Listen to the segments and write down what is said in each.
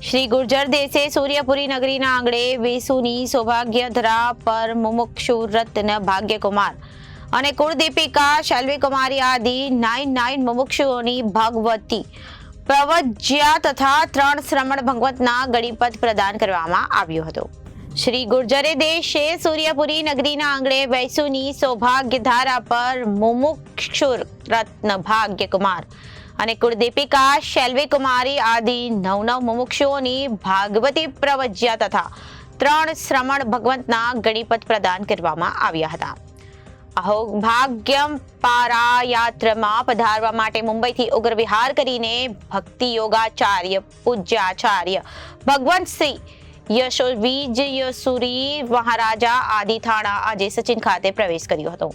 શ્રી ગુર્જર દેશે સૂર્યપુરી નગરીના આંગણે વેસુની સૌભાગ્યધરા પર મુમુક્ષુ રત્ન ભાગ્યકુમાર અને કુળદીપિકા શૈલ્વીકુમારી આદિ નાઇન નાઇન મુમુક્ષુઓની ભગવતી પ્રવજ્યા તથા ત્રણ શ્રમણ ભગવતના ગણિપત પ્રદાન કરવામાં આવ્યો હતો. શ્રી ગુર્જરે દેશે સૂર્યપુરી નગરીના આંગણે વૈસુની સૌભાગ્યધારા પર મુમુક્ષુર રત્ન ભાગ્યકુમાર અને કુળદીપિકા, શૈલ્વી કુમારી આદિ નવ નવ મુમુક્ષુઓની ભાગવતી પ્રવજ્યા તથા ત્રણ શ્રમણ ભગવંતના ગણિપત પ્રદાન કરવામાં આવ્યા હતા. અહો, ભાગ્યમ પારાયાત્રામાં પધારવા માટે મુંબઈથી ઉગ્ર વિહાર કરીને ભક્તિ યોગાચાર્ય, પૂજ્યાચાર્ય ભગવંત શ્રી યશો વીજ યસુરી મહારાજા આદિ થાણા આજે સચિન ખાતે પ્રવેશ કર્યો હતો.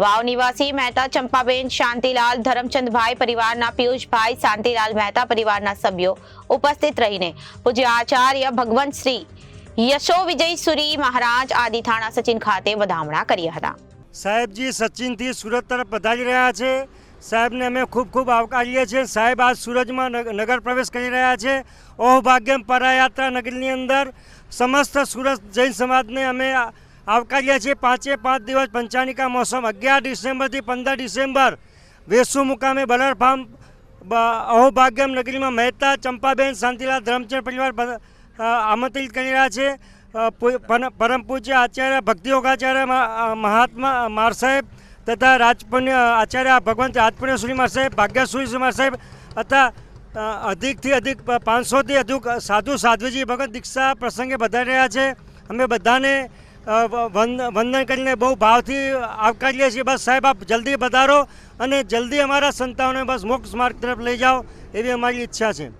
વાવ નિવાસી મહેતા ચંપાબેન, શાંતિલાલ, ધરમચંદભાઈ પરિવારના, પિયુષભાઈ, શાંતિલાલ મહેતા પરિવારના સભ્યો ઉપસ્થિત રહીને પૂજ્ય આચાર્ય ભગવંત શ્રી યશો વિજય સુરી મહારાજ આદિ થાણા સચિન ખાતે વધામણા કર્યા હતા. સાહેબજી સચિનથી સુરત તરફ પધારી રહ્યા છે. સાહેબને અમે ખૂબ ખૂબ આવકારીએ છીએ. સાહેબ આજ સુરજમાં નગ- નગર પ્રવેશ કરી રહ્યા છે. ઓહ ભાગ્યમ પરાયાત્રા નગરની અંદર સમસ્ત સુરત જૈન સમાજને અમે આ- આવકારીએ છીએ પાંચે પાંચ દિવસ પંચાનિકા મોસમ. અગિયાર ડિસેમ્બરથી પંદર ડિસેમ્બર વેસુ મુકામે બલર ફાર્મ અહોભાગ્યમ નગરીમાં મહેતા, ચંપાબેન, શાંતિલાલ, ધરમચંદ પરિવાર આમંત્રિત કરી રહ્યા છે. પરમ પૂજ્ય આચાર્ય, ભક્તિ યોગાચાર્ય મહાત્મા માર સાહેબ તથા રાજપુણ્ય આચાર્ય ભગવંત રાજપુણ્ય સુરી માર સાહેબ ભાગ્યશ્રી માર સાહેબ તથા અધિકથી અધિક પાંચસોથી અધિક સાધુ, સાધ્વીજી ભગવત દીક્ષા પ્રસંગે વધારી રહ્યા છે. અમે બધાને વંદન કરીને બહુ ભાવથી આવકારીએ છીએ બસ સાહેબ, આપ જલ્દી વધારો અને જલ્દી અમારા સંતાનોને બસ મોક્ષ માર્ગ તરફ લઈ જાઓ એવી અમારી ઈચ્છા છે.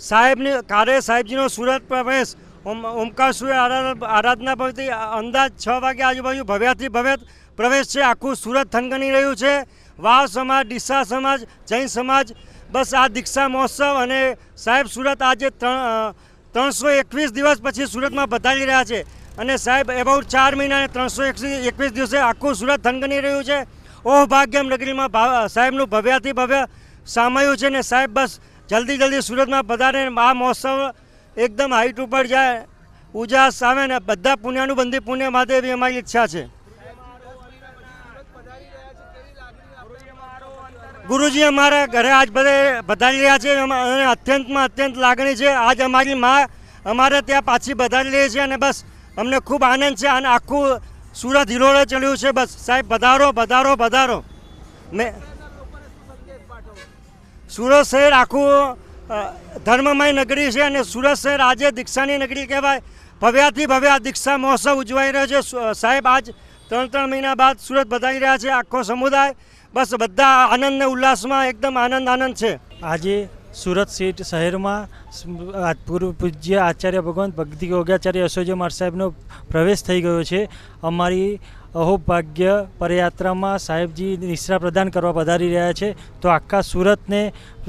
સાહેબની કારે સાહેબજીનો સુરત પ્રવેશ. ઓમ, ઓમકાર સૂર્ય આરાધના પરથી અંદાજ છ વાગે આજુબાજુ ભવ્યાથી ભવ્ય પ્રવેશ છે. આખું સુરત થનગની રહ્યું છે. વાવ સમાજ, ડીસા સમાજ, જૈન સમાજ, બસ આ દીક્ષા મહોત્સવ અને સાહેબ સુરત આજે ત્રણ ત્રણસો એકવીસ દિવસ પછી સુરતમાં પધારી રહ્યા છે. અને સાહેબ એબાઉટ ચાર મહિના અને ત્રણસો એકવીસ દિવસે આખું સુરત થનગની રહ્યું છે. ઓહ ભાગ્યમ નગરીમાં સાહેબનું ભવ્યાથી ભવ્ય સામાયું છે ને સાહેબ, બસ જલ્દી જલ્દી સુરતમાં પધારે આ મહોત્સવ એકદમ હાઈટ ઉપર જાય. ઉજાસ આવે ને બધા પુણ્યાનું બંધી પુણ્ય માટે એવી અમારી ઈચ્છા છે. ગુરુજી અમારા ઘરે આજ બધે વધારી રહ્યા છે અને અત્યંતમાં અત્યંત લાગણી છે. આજ અમારી મા અમારે ત્યાં પાછી પધારી રહી છે અને બસ અમને ખૂબ આનંદ છે અને આખું સુરત હિલોળે ચડ્યું છે. બસ સાહેબ પધારો પધારો પધારો મેં સુરત શહેર આખું ધર્મમય નગરી છે અને સુરત શહેર આજે દીક્ષાની નગરી કહેવાય. ભવ્યાથી ભવ્ય દીક્ષા મહોત્સવ ઉજવાઈ રહ્યો છે. સાહેબ, આજ ત્રણ ત્રણ મહિના બાદ સુરત બધાઈ રહ્યા છે. આખો સમુદાય બસ બધા આનંદ ને ઉલ્લાસમાં એકદમ આનંદ આનંદ છે. આજે સુરત સીટ શહેરમાં પૂર્વ પૂજ્ય આચાર્ય ભગવંત ભક્તિ યોગાચાર્ય યશોજી માર સાહેબનો પ્રવેશ થઈ ગયો છે. અમારી અહોભાગ્ય પદયાત્રામાં સાહેબજી નિશ્રા પ્રદાન કરવા પધારી રહ્યા છે. તો આખા સુરતને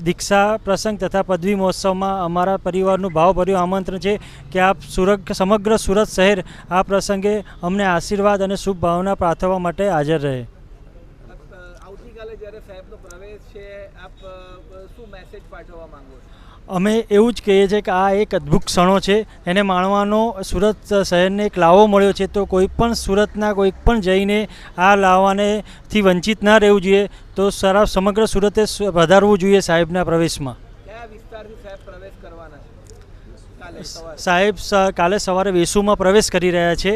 દીક્ષા પ્રસંગ તથા પદવી મહોત્સવમાં અમારા પરિવારનું ભાવભર્યું આમંત્રણ છે કે આપ સુરત સમગ્ર સુરત શહેર આ પ્રસંગે અમને આશીર્વાદ અને શુભ ભાવના પ્રાર્થવા માટે હાજર રહે. જ્યારે સાહેબનો પ્રવેશ છે આપ શું મેસેજ પાઠવવા માંગો છો? અમે એવું જ કહીએ છીએ કે આ એક અદ્ભુત ક્ષણો છે. એને માણવાનો સુરત શહેરને એક લાવો મળ્યો છે. તો કોઈ પણ સુરતના કોઈ પણ જઈને આ લાવાને થી વંચિત ના રહેવું જોઈએ. તો સારા સમગ્ર સુરતે વધારવું જોઈએ સાહેબના પ્રવેશમાં. કયા વિસ્તારથી સાહેબ પ્રવેશ કરવાના છે? સાહેબ કાલે સવારે વેસુમાં પ્રવેશ કરી રહ્યા છે.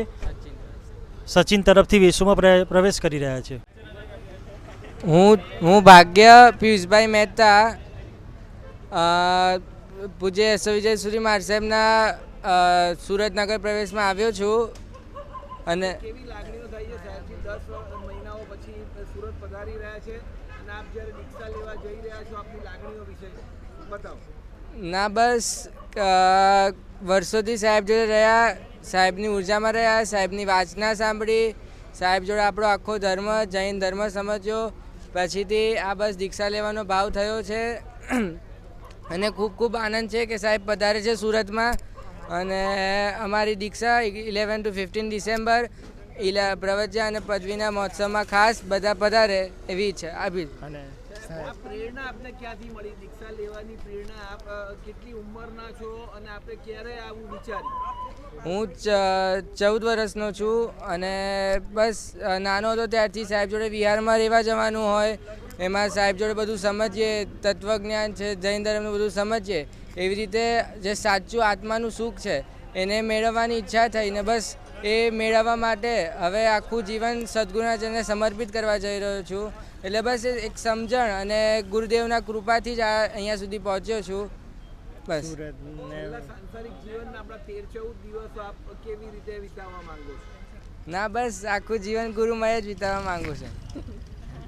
સચિન તરફથી વેસુમાં પ્રવેશ કરી રહ્યા છે. હું હું ભાગ્ય પિયુષભાઈ મહેતા પૂજ્ય યશો વિજય સુરી માર સાહેબના સુરતનગર પ્રવેશમાં આવ્યો છું. અને ના બસ વર્ષોથી સાહેબ જોડે રહ્યા સાહેબની ઉર્જામાં રહ્યા સાહેબની વાંચના સાંભળી સાહેબ જોડે આપણો આખો ધર્મ જૈન ધર્મ સમજ્યો પછીથી આ બસ દીક્ષા લેવાનો ભાવ થયો છે. અને ખૂબ ખૂબ આનંદ છે કે સાહેબ પધારે છે સુરતમાં. અને અમારી દીક્ષા ઇલેવન ટુ ફિફ્ટીન ડિસેમ્બર ઇલા પ્રવચ્યા અને પદવીના મહોત્સવમાં ખાસ બધા પધારે એવી ઈચ્છા આવી અને પ્રેરણા આપને ક્યાંથી મળી? દીક્ષા લેવાની પ્રેરણા આપ કેટલી ઉંમરના છો અને આપણે ક્યારે આવું વિચાર્યું? હું ચૌદ વર્ષનો છું અને બસ નાનો હતો ત્યારથી સાહેબ જોડે વિહારમાં રહેવા જવાનું હોય, એમાં સાહેબ જોડે બધું સમજીએ, તત્વજ્ઞાન છે, જૈન ધર્મનું બધું સમજીએ, એવી રીતે જે સાચું આત્માનું સુખ છે, એને મેળવવાની ઈચ્છા થઈ ને બસ, એ મેળવવા માટે હવે આખું જીવન સદગુરુના સમર્પિત કરવા જઈ રહ્યો છું. એટલે બસ એક સમજણ અને ગુરુદેવના કૃપાથી જ આ અહીંયા સુધી પહોંચ્યો છું. બસ. છેલ્લા સાંસારિક જીવનના આપણા તેર ચૌદ દિવસો આપ કેવી રીતે વિતાવવા માંગો છો? ના બસ આખું જીવન ગુરુમય જ વિતાવવા માંગુ છું.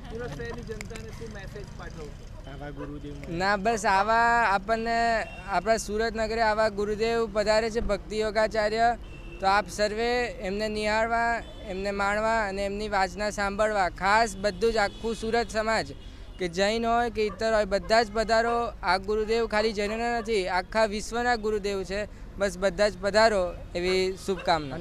સુરત શહેરની જનતાને? શું મેસેજ પાઠવશો ના બસ આવા આપણને આપણા સુરત નગરે આવા ગુરુદેવ પધારે છે ભક્તિ યોગાચાર્ય. તો આપ સર્વે એમને નિહાળવા એમને માણવા અને એમની વાચના સાંભળવા. ખાસ બધું જ આખું સુરત સમાજ કે જૈન હોય કે ઇતર હોય, બધા જ પધારો આ ગુરુદેવ ખાલી જૈનોના નથી, આખા વિશ્વના ગુરુદેવ છે. બસ બધા જ પધારો એવી શુભકામના.